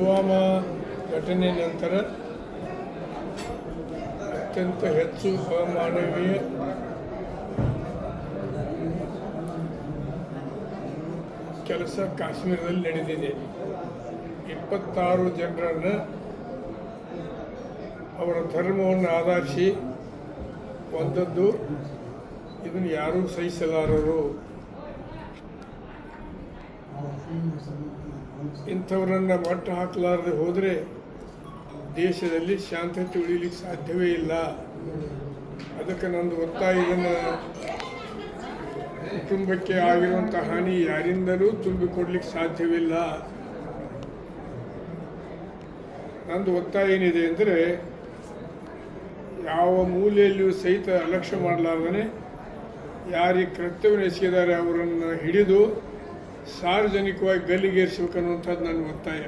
ಪುಲ್ವಾಮಾ ಘಟನೆ ನಂತರ ಅತ್ಯಂತ ಹೆಚ್ಚು ಅಮಾನವೀಯ ಕೆಲಸ ಕಾಶ್ಮೀರದಲ್ಲಿ ನಡೆದಿದೆ. ಇಪ್ಪತ್ತಾರು ಜನರನ್ನು ಅವರ ಧರ್ಮವನ್ನು ಆಧರಿಸಿ ಒಂದದ್ದು ಇದನ್ನು ಯಾರೂ ಸಹಿಸಲಾರರು. ಇಂಥವರನ್ನು ಮಟ್ಟ ಹಾಕಲಾರದೆ ಹೋದರೆ ದೇಶದಲ್ಲಿ ಶಾಂತತೆ ಉಳಿಲಿಕ್ಕೆ ಸಾಧ್ಯವೇ ಇಲ್ಲ. ಅದಕ್ಕೆ ನಂದು ಒತ್ತಾಯ, ಇದನ್ನು ಕುಟುಂಬಕ್ಕೆ ಆಗಿರುವಂಥ ಹಾನಿ ಯಾರಿಂದಲೂ ತುಂಬಿಕೊಡ್ಲಿಕ್ಕೆ ಸಾಧ್ಯವಿಲ್ಲ ನಂದು ಒತ್ತಾಯ ಏನಿದೆ ಅಂದರೆ, ಯಾವ ಮೂಲೆಯಲ್ಲಿಯೂ ಸಹಿತ ಅಲಕ್ಷ್ಯ ಮಾಡಲಾರ್ದೇ ಯಾರಿಗೆ ಕರ್ತವ್ಯ ಎಸಗಿದ್ದಾರೆ ಅವರನ್ನು ಹಿಡಿದು ಸಾರ್ವಜನಿಕವಾಗಿ ಗಲ್ಲಿಗೇರಿಸಬೇಕನ್ನುವಂಥದ್ದು ನನ್ನ ಒತ್ತಾಯ.